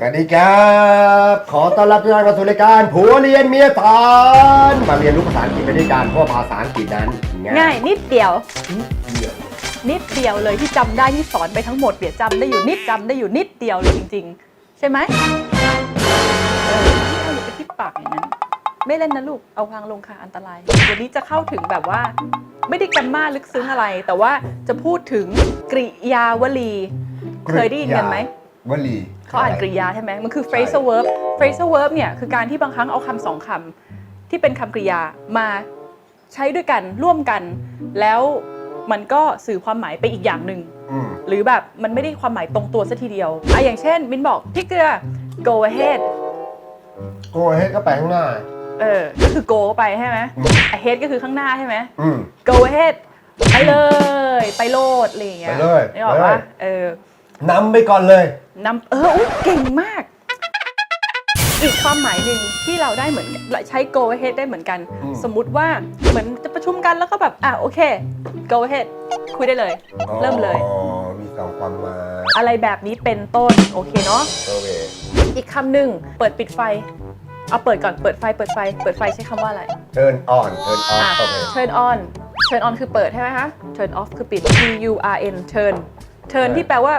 สวัสดีครับ ขอต้อนรับทุกท่านเข้าสู่รายการผัวเรียนเมียตานมาเรียนรู้ภาษาอังกฤษไปด้วยกันเพราะว่าภาษาอังกฤษนั้นง่ายนิดเดียวเดียวนิดเดียวเลยที่จำได้ที่สอนไปทั้งหมดเดี๋ยวจำได้อยู่นิดจำได้อยู่นิดเดียวเลยจริง ๆ ใช่ไหมเออที่เอาอยู่ไปที่ปากอย่างนั้น ไม่เล่นนะลูกเอาวางลงค่ะอันตรายวันนี้จะเข้าถึงแบบว่า ไม่ได้กันมาลึกซึ้งอะไร แต่ว่าจะพูดถึงกริยาวลี เคยได้ยินกันไหม วลี เขาอ่านกริยาใช่ไหมมันคือ phrasal verb phrasal verb เนี่ยคือการที่บางครั้งเอาคำสองคำที่เป็นคำกริยามาใช้ด้วยกันร่วมกัน แล้วมันก็สื่อความหมายไปอีกอย่างหนึ่งอืมหรือแบบมันไม่ได้ความหมายตรงตัวซะทีเดียวอะอย่างเช่น มินบอกพี่เกลือ go ahead โกเฮดก็ไปข้างหน้า เออ ก็คือ go ไปใช่ไหมอืม ahead ก็คือข้างหน้าใช่ไหมอืม go ahead ไปเลย ไปโลดอะไรอย่างเงี้ยไปเลยนี่บอกไปเลว่ายเออนำไปก่อนเลย นำเอออุ๊ยเก่งมาก อีกความหมายหนึ่งที่เราได้เหมือนใช้ go ahead ได้เหมือนกัน อืม สมมุติว่าเหมือนจะประชุมกันแล้วก็แบบอะโอเค go ahead คุยได้เลย เริ่มเลย อ๋อ มีสองความหมายอะไรแบบนี้เป็นต้นโอเคเนาะ โอเคอีกคำหนึ่งเปิดปิดไฟ เอาเปิดก่อนเปิดไฟเปิดไฟ เปิดไฟใช้คำว่าอะไร turn on turn off อะ โอเค turn on turn on คือเปิดใช่ไหมคะ turn off คือปิด T U R N turn turn ที่แปลว่า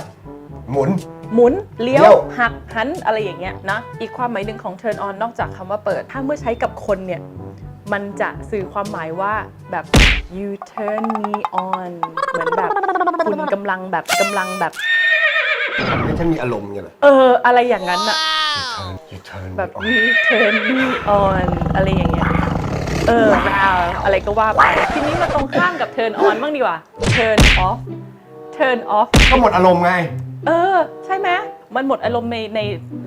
หมุน หมุนเลี้ยเลี้วยว หักหันอะไรอย่างเงี้ยนะอีกความหมายหนึ่งของ turn on นอกจากคำว่าเปิด ถ้าเมื่อใช้กับคนเนี่ย มันจะสื่อความหมายว่าแบบ you turn me on เหมือนแบบคุณกำลังแบบกำลังแบบให้ฉันมีอารมณ์ไงเหรอ เออ อะไรอย่างนั้นอะ you turn you turn แบบ me on you turn me on อะไรอย่างเงี้ย เออเอาอะไรก็ว่าไป ทีนี้มาตรงข้ามกับ turn on บ้างดีกว่า turn off turn off ก็หมดอารมณ์ไง เออ ใช่ไหมมันหมดอารมณ์ในใน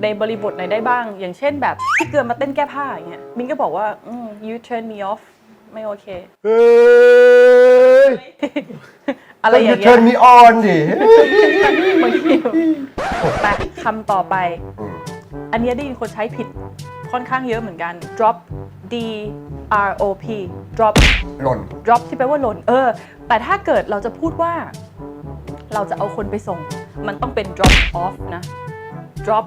ในบริบทไหนได้บ้าง อย่างเช่นแบบพี่เกลือมาเต้นแก้ผ้าอย่างเงี้ยมินก็บอกว่าอืม you turn me off ไม่โอเค เฮ้ยอะไรอย่าง you เงี้ย turn me on ดิบางทีไปคำต่อไป อืมอันเนี้ยได้ยินคนใช้ผิดค่อนข้างเยอะเหมือนกัน drop d r o p drop หล่น drop ที่แปลว่าหล่น เออ แต่ถ้าเกิดเราจะพูดว่า เราจะเอาคนไปส่ง มันต้องเป็น drop off นะ drop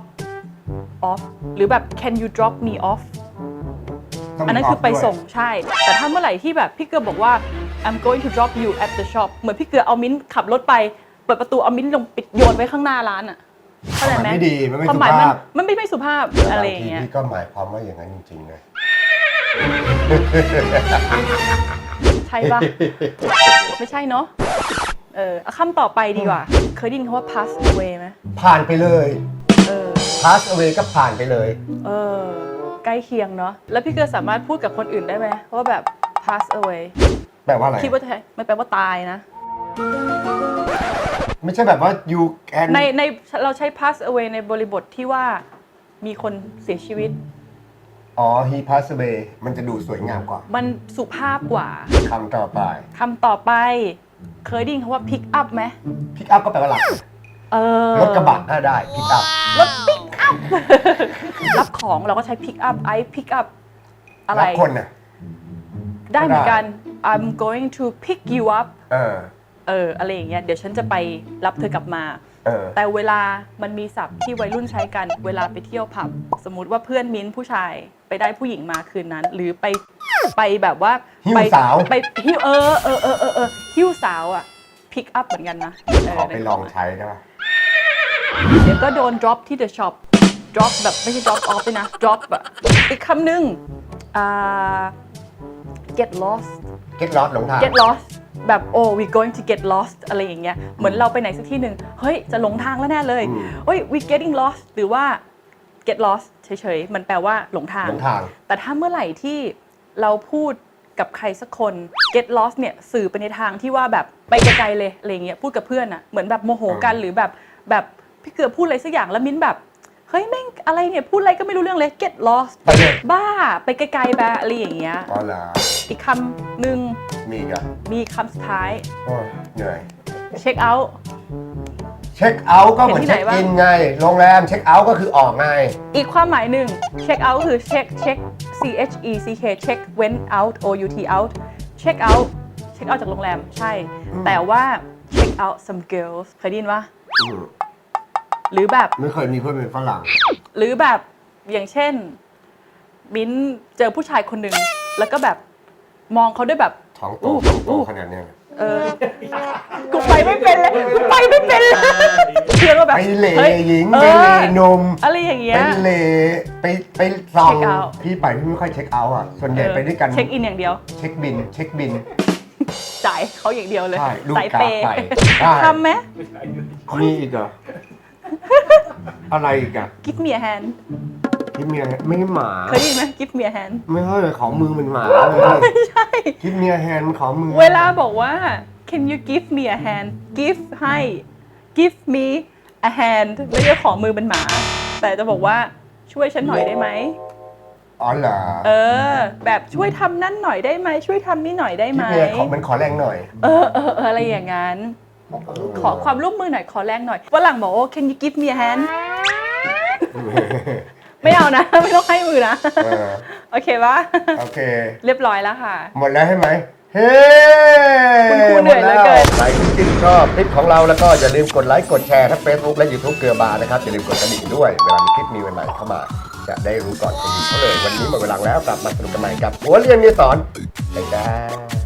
off หรือแบบ can you drop me off ต้งมีอันนั้นคือ off ไปด้วยส่งใช่ แต่ถ้าเมื่อไหร่ที่แบบพี่เกลือบอกว่า I'm going to drop you at the shop เหมือนพี่เกลือเอามิ้นท์ขับรถไป เปิดประตูเอามิ้นท์ลงปิดโยนไว้ข้างหน้าร้านอะเข้าใจมันไหมไม่ดีมันไม่ควาสุมหมายมันภาพมันไม่ไม่สุภาพอะไรอย่างบางทีเงี้ยพี่ก็หมายความว่าอย่างนั้นจริงๆนะใช่ปะไม่ใช่เนาะ เออเอาคำต่อไปดีกว่า เคยได้ยินคำว่า pass away ไหมผ่านไปเลย เออ pass away ก็ผ่านไปเลย เออ ใกล้เคียงเนาะ แล้วพี่เกลือสามารถพูดกับคนอื่นได้ไหมว่าแบบ pass away แปลว่าอะไร คิดว่าจะไม่แปลว่าตายนะ ไม่ใช่แบบว่า you can ในในเราใช้ pass away ในบริบทที่ว่ามีคนเสียชีวิต อ๋อ he passed away มันจะดูสวยงามกว่า มันสุภาพกว่าคำต่อไป คำต่อไป เคยได้ยินคำว่า pick up ไหม pick up ก็แปลว่าหลักเออรถกระบะก็ได้ pick up รถ pick up รับของเราก็ใช้ pick up I pick up อะไรรับคนน่ะได้เหมือนกัน I'm going to pick you up เออเอออะไรอย่างเงี้ยเดี๋ยวฉันจะไปรับเธอกลับมาเออแต่เวลามันมีศัพท์ที่วัยรุ่นใช้กัน เวลาไปเที่ยวผับ สมมุติว่าเพื่อนมิ้นท์ผู้ชายไปได้ผู้หญิงมาคืนนั้น หรือไป ไปแบบว่าหิ้วไปสาว ไปหิ้วเออเออเออเออเออหิ้วสาวอะ pick up เหมือนกันนะเขอไปลองใช้ได้ปะเดี๋ยวก็โดน drop ที่ the shop drop แบบไม่ใช่ drop off เลยนะ drop อะอีกคำหนึ่งอ่า get lost get lost หลงทาง get lost แบบ oh we going to get lost อะไรอย่างเงี้ย เหมือนเราไปไหนสักที่หนึ่ง เฮ้ย จะหลงทางแล้วแน่เลยอืม เฮ้ย we getting lost หรือว่า get lost เฉยๆ มันแปลว่าหลงทาง หลงทาง แต่ถ้าเมื่อไหร่ที่ เราพูดกับใครสักคน get lost เนี่ยสื่อไปในทางที่ว่าแบบไปไกลๆเลยอะไรเงี้ยพูดกับเพื่อนอะเหมือนแบบโมโหกันอืมหรือแบบแบบพี่เกือพูดอะไรสักอย่างแล้วมิ้นแบบเฮ้ยแม่งอะไรเนี่ยพูดอะไรก็ไม่รู้เรื่องเลย get lost ไปเลยบ้าไปไกลๆแบบอะไรอย่างเงี้ยอ๋อเหรออีกคำหนึ่งมีอีกเหรอะมีคำสุดท้ายเหนื่อย check out เช็คเอาท์ก็เหมือนเห็นที่เช็คไหนวะอินไง โรงแรมเช็คเอาท์ก็คือออกไง อีกความหมายหนึ่ง check out คือ check check c h e c k check went out o u t out check out check out จากโรงแรมใช่ แต่ว่า check out some girls เคยได้ยินปะอืมหรือแบบ ไม่เคยมีเพื่อนเป็นฝรั่ง หรือแบบอย่างเช่น มิ้นเจอผู้ชายคนหนึ่ง แล้วก็แบบมองเขาด้วยแบบท้องโตอู้ท้องโตอู้ขนาดเนี้ยเออ กูไปไม่เป็นเลยกูไปไม่เป็นเลยเพื่อนก็แบบไปเหล่ฮ้ยหญิงเอไปอเหล่นม อะไรอย่างเงี้ไปยเหล่ไปไปส่อง เช็คเอาท์ พี่ไปพี่ไม่ค่อยเช็คเอาท์อะ ส่วนใหญ่ไปด้วยกัน เช็คอินอย่างเดียว เช็คบิน เช็คบิน จ่ายเขาอย่างเดียวเลยใช่ลูกสายกาเปย์ไปได้ทำไหมมีอีกเหรอ อะไรอีกอะ give me a hand คิดเมียไม่หมา เคยได้ยินไหม give me a hand ไม่ใช่ของมือมันหมาเลยไม่ใช่คิดเมียแฮนด์ของมือเวลาบอกว่า can you give me a hand give ให้ give me a hand ไม่ใช่ของมือเป็นหมา แต่จะบอกว่าช่วยฉันหน่อยได้ไหมอ๋อเหรอเออ แบบช่วยทำนั่นหน่อยได้ไหมช่วยทำนี่หน่อยได้คิไหดมเมียขอมันขอแรงหน่อย เออเออเอออะไรอย่างนั้น ขอความร่วมมือหน่อยขอแรงหน่อยฝรั่งบอกว่า can you give me a hand ไม่เอานะ ไม่ต้องให้มือนะ เออโอเคปะโอเค เรียบร้อยแล้วค่ะ หมดแล้วใช่ไหม เฮ้คุณครูเหนื่อยเหลือเกิน ใครที่ชื่นชอบคลิปของเราแล้วก็อย่าลืมกดไลค์กดแชร์ทั้ง Facebook และ YouTube เกลือบาร์นะครับ อย่าลืมกดกระดิ่งด้วย เวลามีคลิปมีใหม่ๆเข้ามา จะได้รู้ก่อนคนอื่นเขาเลย วันนี้หมดเวลาแล้วกลับมาสนุกกันใหม่กับหัวเรียนมีสอนบ๊ายบาย